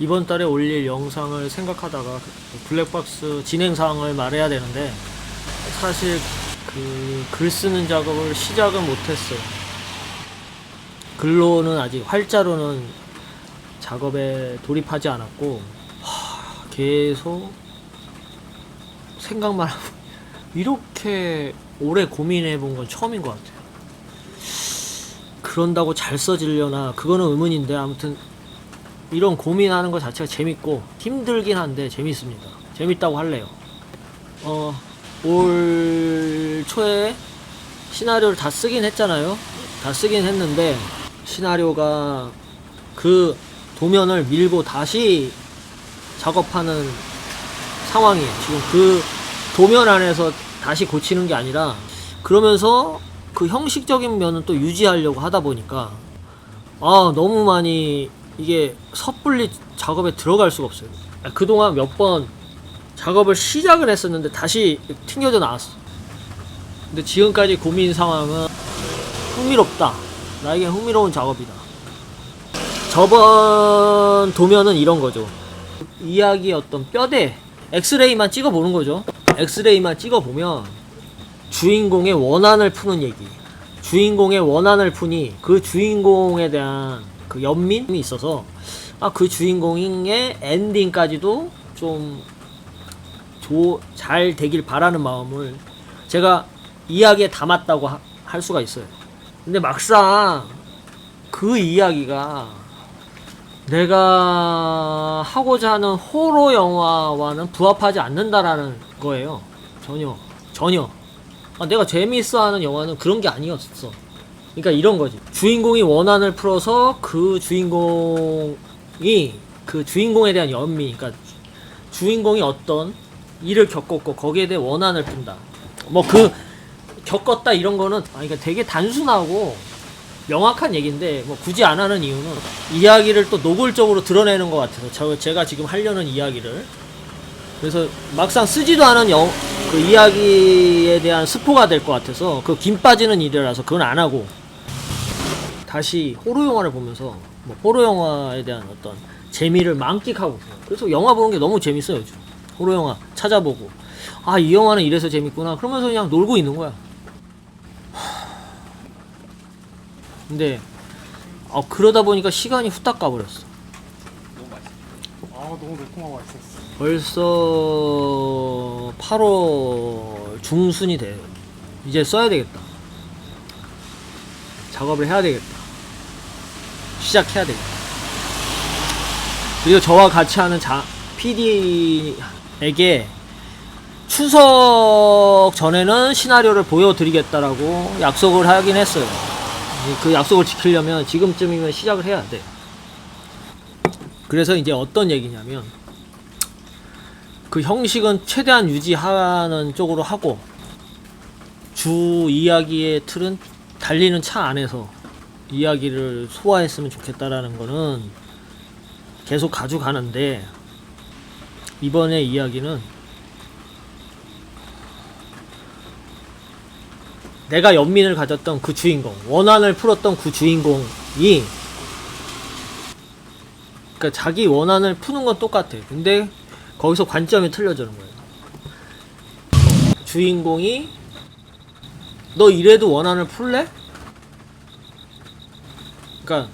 이번 달에 올릴 영상을 생각하다가 그 블랙박스 진행 사항을 말해야 되는데 사실 그 글 쓰는 작업을 시작은 못했어요. 글로는 아직 활자로는 작업에 돌입하지 않았고 하, 계속 생각만 하고 이렇게 오래 고민해 본 건 처음인 것 같아요. 그런다고 잘 써지려나 그거는 의문인데 아무튼 이런 고민하는 것 자체가 재밌고 힘들긴 한데 재밌습니다. 재밌다고 할래요. 어, 올 초에 시나리오를 다 쓰긴 했잖아요. 다 쓰긴 했는데 시나리오가 그 도면을 밀고 다시 작업하는 상황이에요. 지금 그 도면 안에서 다시 고치는 게 아니라 그러면서 그 형식적인 면은 또 유지하려고 하다 보니까 아 너무 많이 이게 섣불리 작업에 들어갈 수가 없어요. 아, 그동안 몇 번 작업을 시작을 했었는데 다시 튕겨져 나왔어. 근데 지금까지 고민 상황은 흥미롭다. 나에게 흥미로운 작업이다. 저번 도면은 이런 거죠. 이야기의 어떤 뼈대, 엑스레이만 찍어보는 거죠. 엑스레이만 찍어보면 주인공의 원한을 푸는 얘기. 주인공의 원한을 푸니 그 주인공에 대한 그 연민이 있어서 아 그 주인공의 엔딩까지도 좀 잘 되길 바라는 마음을 제가 이야기에 담았다고 하- 할 수가 있어요. 근데 막상 그 이야기가 내가 하고자 하는 호러 영화와는 부합하지 않는다라는 거예요. 전혀. 전혀. 아, 내가 재미있어 하는 영화는 그런 게 아니었어. 그러니까 이런 거지. 주인공이 원한을 풀어서 그 주인공이 그 주인공에 대한 연민, 그러니까 주인공이 어떤 일을 겪었고 거기에 대해 원한을 푼다. 뭐 그 겪었다 이런 거는 아 그러니까 되게 단순하고 명확한 얘기인데 뭐 굳이 안 하는 이유는 이야기를 또 노골적으로 드러내는 것 같아서 저 제가 지금 하려는 이야기를 그래서 막상 쓰지도 않은 영, 그 이야기에 대한 스포가 될 것 같아서 그김 빠지는 일이라서 그건 안 하고 다시 호러 영화를 보면서 뭐 호러 영화에 대한 어떤 재미를 만끽하고 있어요. 그래서 영화 보는 게 너무 재밌어요 요즘 호러 영화 찾아보고 아 이 영화는 이래서 재밌구나 그러면서 그냥 놀고 있는 거야. 근데 아 그러다 보니까 시간이 후딱 가버렸어. 아 너무 매콤하고 맛있었어. 벌써 8월 중순이 돼. 이제 써야 되겠다. 작업을 해야 되겠다. 시작해야 되겠다. 그리고 저와 같이 하는 자, PD에게 추석 전에는 시나리오를 보여드리겠다라고 약속을 하긴 했어요. 그 약속을 지키려면 지금쯤이면 시작을 해야 돼. 그래서 이제 어떤 얘기냐면, 그 형식은 최대한 유지하는 쪽으로 하고 주 이야기의 틀은 달리는 차 안에서 이야기를 소화했으면 좋겠다라는 거는 계속 가져가는데 이번에 이야기는 내가 연민을 가졌던 그 주인공 원한을 풀었던 그 주인공이 그러니까 자기 원한을 푸는 건 똑같아 근데 거기서 관점이 틀려지는 거예요. 주인공이 너 이래도 원한을 풀래? 그러니까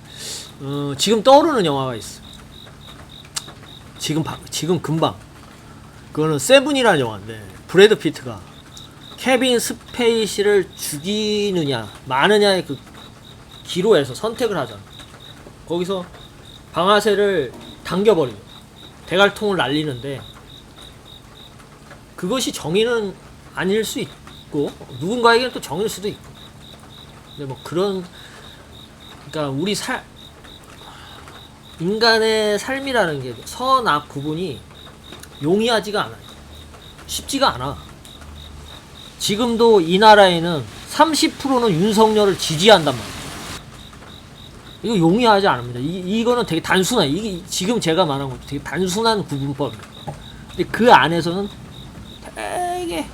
어, 지금 떠오르는 영화가 있어. 지금 바, 지금 금방 그거는 세븐이라는 영화인데 브래드 피트가 케빈 스페이시를 죽이느냐 마느냐의 그 기로에서 선택을 하잖아. 거기서 방아쇠를 당겨버리고 대갈통을 날리는데 그것이 정의는 아닐 수 있고 누군가에게는 또 정의일 수도 있고 근데 뭐 그런 그러니까 우리 살 인간의 삶이라는 게 선악 구분이 용이하지가 않아요 쉽지가 않아 지금도 이 나라에는 30%는 윤석열을 지지한단 말이야 이거 용이하지 않습니다. 이, 이거는 되게 단순한, 이게 지금 제가 말한 것도 되게 단순한 구분법입니다. 근데 그 안에서는 되게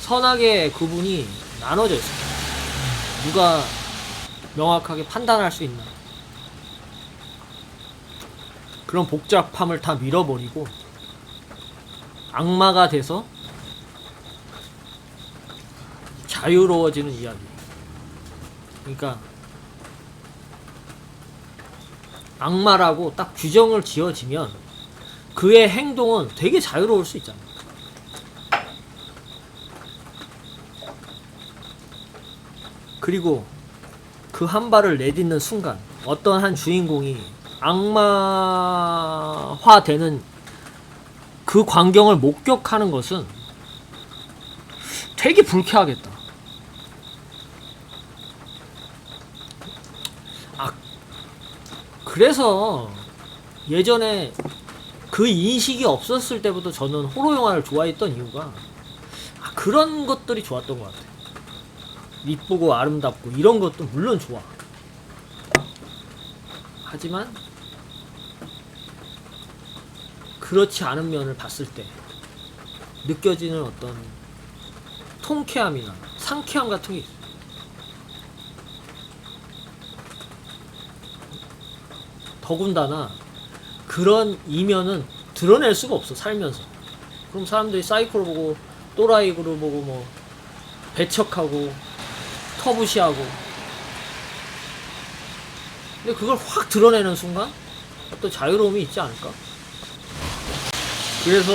선악의 구분이 나눠져 있어요. 누가 명확하게 판단할 수 있나. 그런 복잡함을 다 밀어버리고 악마가 돼서 자유로워지는 이야기. 그러니까 악마라고 딱 규정을 지어지면 그의 행동은 되게 자유로울 수 있잖아. 그리고 그 한 발을 내딛는 순간 어떤 한 주인공이 악마화되는 그 광경을 목격하는 것은 되게 불쾌하겠다. 아, 그래서 예전에 그 인식이 없었을 때부터 저는 호러 영화를 좋아했던 이유가 아, 그런 것들이 좋았던 것 같아요. 이쁘고 아름답고 이런 것도 물론 좋아. 하지만 그렇지 않은 면을 봤을 때 느껴지는 어떤 통쾌함이나 상쾌함 같은 게 있어. 더군다나 그런 이면은 드러낼 수가 없어 살면서. 그럼 사람들이 사이코를 보고 또라이를 보고 뭐 배척하고 터부시하고 근데 그걸 확 드러내는 순간 어떤 자유로움이 있지 않을까? 그래서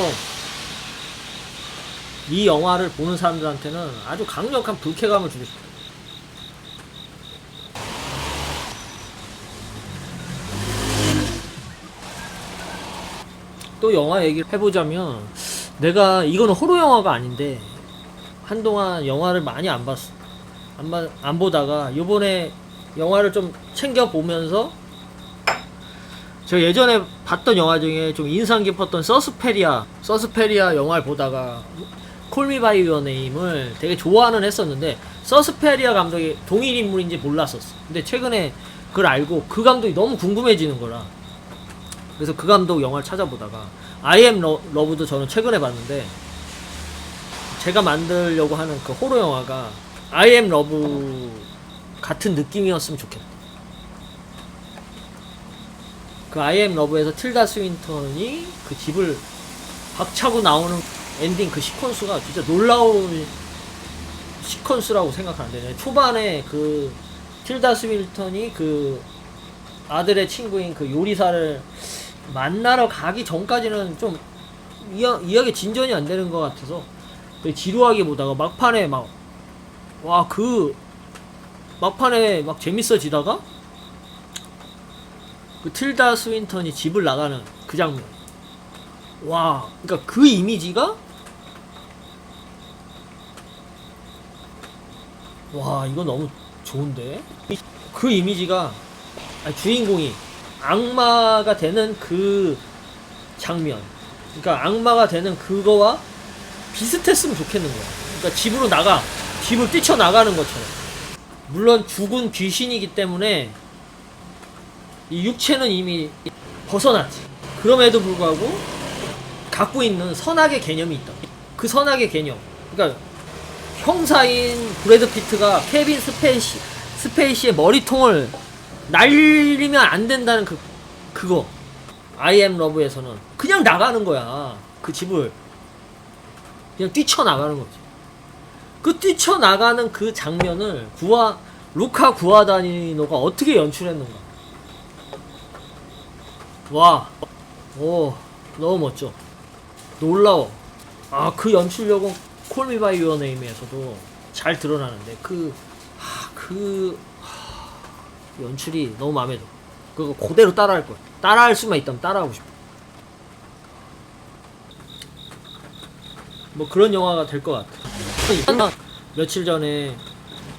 이 영화를 보는 사람들한테는 아주 강력한 불쾌감을 주고 싶어요. 또 영화 얘기를 해보자면 내가 이거는 호러 영화가 아닌데 한동안 영화를 많이 안 봤어. 안, 봐- 안 보다가 요번에 영화를 좀 챙겨 보면서 저 예전에 봤던 영화 중에 좀 인상 깊었던 서스페리아 서스페리아 영화를 보다가 콜미 바이 유어 네임을 되게 좋아하는 했었는데 서스페리아 감독이 동일 인물인지 몰랐었어. 근데 최근에 그걸 알고 그 감독이 너무 궁금해지는 거라. 그래서 그 감독 영화를 찾아보다가 아이엠 러브도 저는 최근에 봤는데 제가 만들려고 하는 그 호러 영화가 아이엠 러브 같은 느낌이었으면 좋겠다. 그 아이엠 러브에서 틸다 스윈턴이 그 집을 박차고 나오는 엔딩 그 시퀀스가 진짜 놀라운 시퀀스라고 생각하는데 초반에 그 틸다 스윈턴이 그 아들의 친구인 그 요리사를 만나러 가기 전까지는 좀 이야, 이야기 진전이 안 되는 것 같아서 되게 지루하게 보다가 막판에 막 와 그 막판에 막 재밌어지다가 그 틸다 스윈턴이 집을 나가는 그 장면. 와 그러니까 그 이미지가 와 이거 너무 좋은데? 그 이미지가 아니, 주인공이 악마가 되는 그 장면. 그러니까 악마가 되는 그거와 비슷했으면 좋겠는 거야. 그러니까 집으로 나가 집을 뛰쳐나가는 것처럼. 물론 죽은 귀신이기 때문에 이 육체는 이미 벗어났지. 그럼에도 불구하고 갖고 있는 선악의 개념이 있다. 그 선악의 개념. 그러니까 형사인 브래드 피트가 케빈 스페이시 스페이시의 머리통을 날리면 안 된다는 그 그거. 아이엠 러브에서는 그냥 나가는 거야. 그 집을. 그냥 뛰쳐나가는 거지 그 뛰쳐나가는 그 장면을 구하 루카 구아다니노가 어떻게 연출했는가 와, 오, 너무 멋져. 놀라워. 아, 그 연출력은 콜미 바이 유어 네임에서도 잘 드러나는데 그, 하, 그 하, 연출이 너무 마음에 들어. 그거 그대로 따라할 거야. 따라할 수만 있다면 따라하고 싶어. 뭐 그런 영화가 될 것 같아. 며칠 전에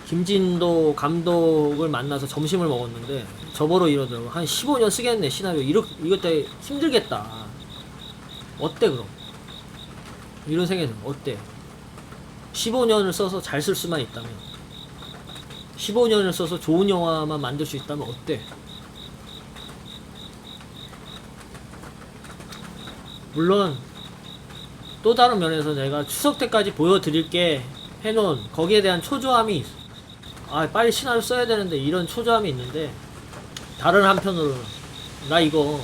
김진도 감독을 만나서 점심을 먹었는데 저보러 이러더라고. 한 15년 쓰겠네 시나리오. 이렇 이것 때문에 힘들겠다. 어때 그럼? 이런 생각이 들어. 어때? 15년을 써서 잘 쓸 수만 있다면. 15년을 써서 좋은 영화만 만들 수 있다면 어때? 물론 또 다른 면에서 내가 추석 때까지 보여드릴게 해놓은 거기에 대한 초조함이 있어. 아 빨리 시나리오 써야 되는데 이런 초조함이 있는데 다른 한편으로는 나 이거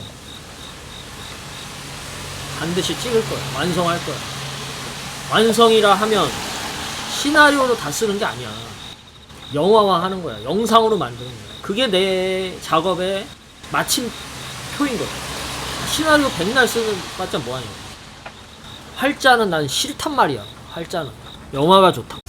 반드시 찍을 거야. 완성할 거야. 완성이라 하면 시나리오로 다 쓰는 게 아니야. 영화화 하는 거야. 영상으로 만드는 거야. 그게 내 작업의 마침표인 거야. 시나리오 백날 쓰는 봤자 뭐하냐. 활자는 난 싫단 말이야. 활자는. 영화가 좋다.